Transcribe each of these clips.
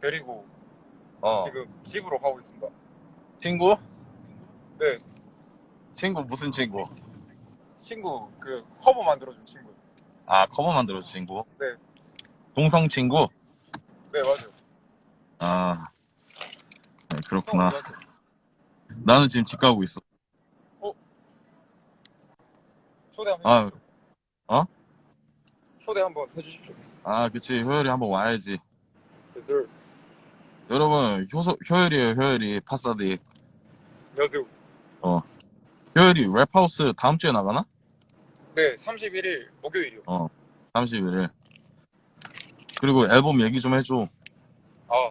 데리고 어. 지금 집으로 가고 있습니다. 친구? 네, 친구 무슨 친구? 친구 그 커버 만들어준 친구. 아 커버 만들어 준 친구? 네. 동성 친구? 네 맞아요. 아 네, 형 그렇구나. 가세요? 나는 지금 집 가고 있어. 초대 한번 아, 초대 한번 해주십시오. 아 그치 효열이 한번 와야지. 예술 여러분 효소, 효열이에요 효열이 파사디. 여수. 효열이 랩하우스 다음 주에 나가나? 네 31일 목요일이요. 어 30일에. 그리고 앨범 얘기 좀 해줘. 아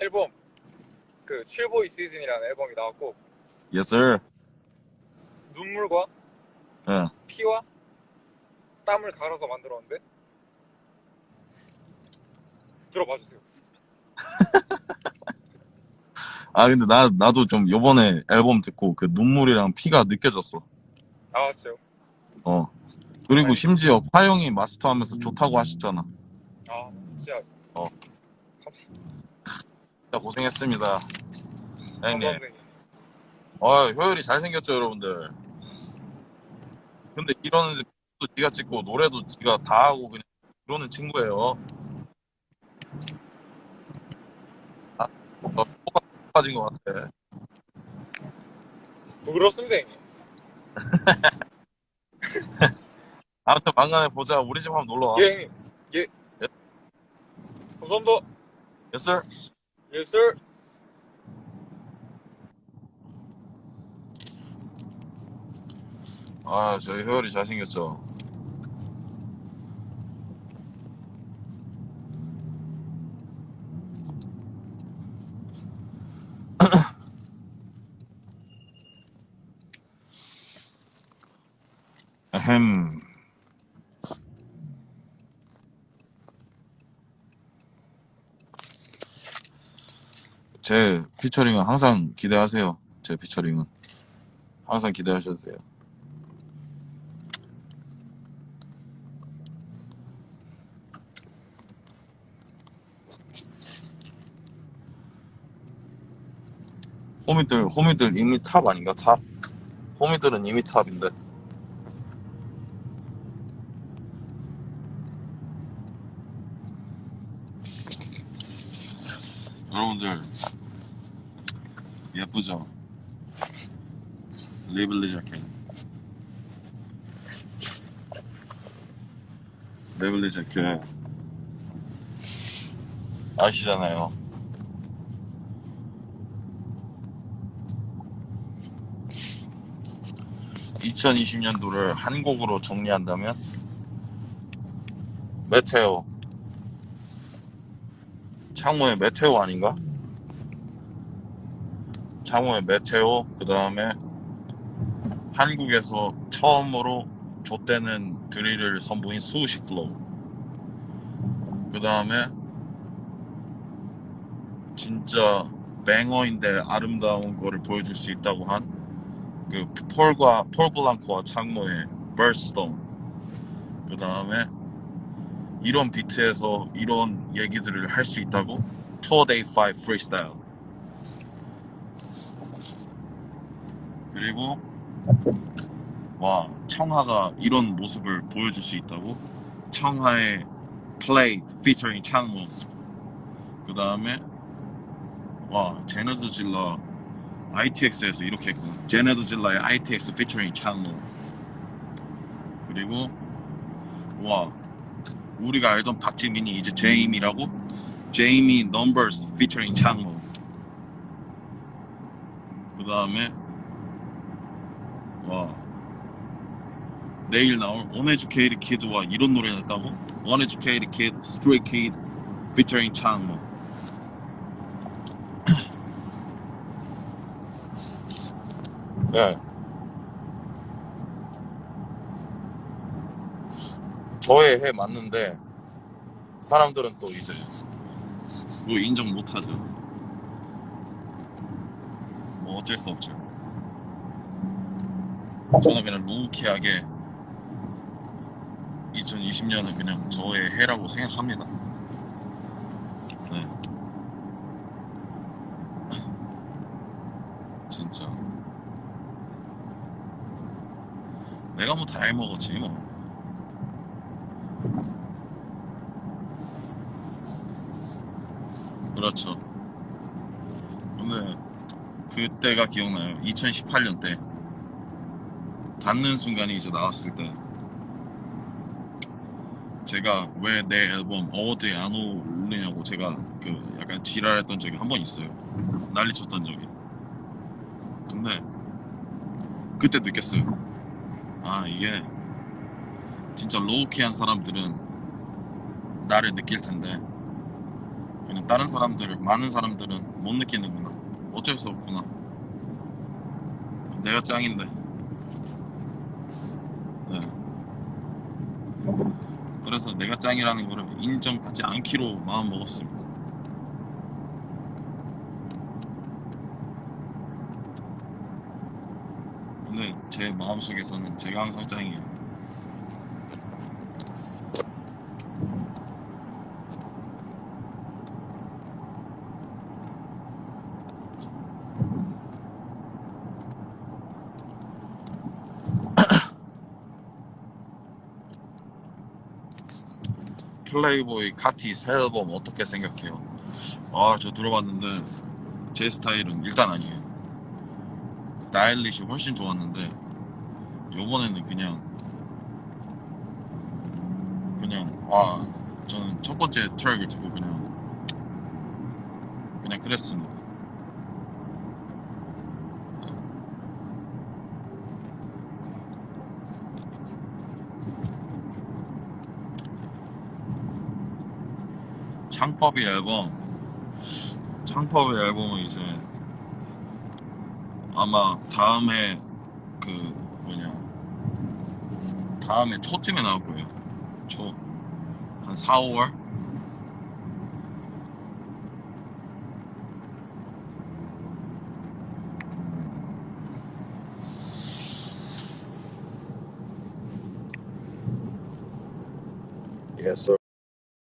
앨범 그 칠보이 시즌이라는 앨범이 나왔고 Yes sir. 눈물과 예. 피와 땀을 갈아서 만들었는데 들어봐 주세요. 아 근데 나 나도 좀 요번에 앨범 듣고 그 눈물이랑 피가 느껴졌어. 아 진짜요? 어. 그리고 아니. 심지어 화영이 마스터하면서 좋다고 하셨잖아. 아 진짜 어. 감- 진짜 고생했습니다. 형님. 감사합니다. 아, 효율이 잘생겼죠, 여러분들. 근데 이러는데 도 지가 찍고 노래도 지가 다 하고 그냥 그러는 친구예요. 아, 너 코가 빠진 것 같아. 부끄럽습니다 형님. 아무튼 만간에 보자. 우리 집 한번 놀러 와. 예 형님. 예. 예. 감사합니다. Yes, sir. 예술. 아, 저희 효율이 잘생겼죠. 아흠. 제 피처링은 항상 기대하세요. 제 피처링은. 항상 기대하셔도 돼요. 호미들, 호미들 이미 탑 아닌가? 탑? 호미들은 이미 탑인데. 여러분들, 예쁘죠? 리블리 자켓. 리블리 자켓. 아시잖아요. (2020년도를) 한 곡으로 정리한다면 메테오 창모의 메테오 아닌가? 창모의 메테오 그 다음에 한국에서 처음으로 좆대는 드릴을 선보인 수우시 플로우 그 다음에 진짜 뱅어인데 아름다운 거를 보여줄 수 있다고 한 그 폴과 폴 블랑코와 창모의 버스톤 그 다음에 이런 비트에서 이런 얘기들을 할 수 있다고? 투어 데이 5 프리스타일 그리고 와 청하가 이런 모습을 보여줄 수 있다고? 청하의 플레이 피처링 창모 그 다음에 와 제너드 질러 ITX에서 이렇게 했구나. 제네드 질러의 ITX 피처링 창모 그리고 와 우리가 알던 박지민이 이제 제임이라고 제이미 넘버스 피처링 창모 그 다음에 와 내일 나올 Uneducated Kid와 이런 노래 냈다고? Uneducated Kid, Stray Kid featuring 창모 네. 저의 해 맞는데 사람들은 또 이제 그거 인정 못하죠. 뭐 어쩔 수 없죠. 저는 그냥 루키하게 2020년은 그냥 저의 해라고 생각합니다. 네. 진짜. 내가 뭐 다 해먹었지 뭐. 그렇죠. 근데 그때가 기억나요. 2018년 때 닿는 순간이 이제 나왔을 때 제가 왜 내 앨범 어워드에 안 올리냐고 제가 그 약간 지랄했던 적이 한 번 있어요. 난리쳤던 적이. 근데 그때 느꼈어요. 아 이게 진짜 로우키한 사람들은 나를 느낄 텐데 그냥 다른 사람들 많은 사람들은 못 느끼는구나. 어쩔 수 없구나. 내가 짱인데. 네. 그래서 내가 짱이라는 거를 인정받지 않기로 마음 먹었습니다. 근데 제 마음속에서는 제가 항상 짱이에요. 플레이보이 카티 새 앨범 어떻게 생각해요? 아, 저 들어봤는데 제 스타일은 일단 아니에요. 나일리시 훨씬 좋았는데 요번에는 그냥 그냥 아 저는 첫 번째 트랙을 듣고 그냥 그냥 그랬습니다. 창법이 앨범. 창법의 앨범은 이제 아마 다음에 그 뭐냐 다음에 초쯤에 나올 거예요. 초 한 4, 5월? Yes, sir.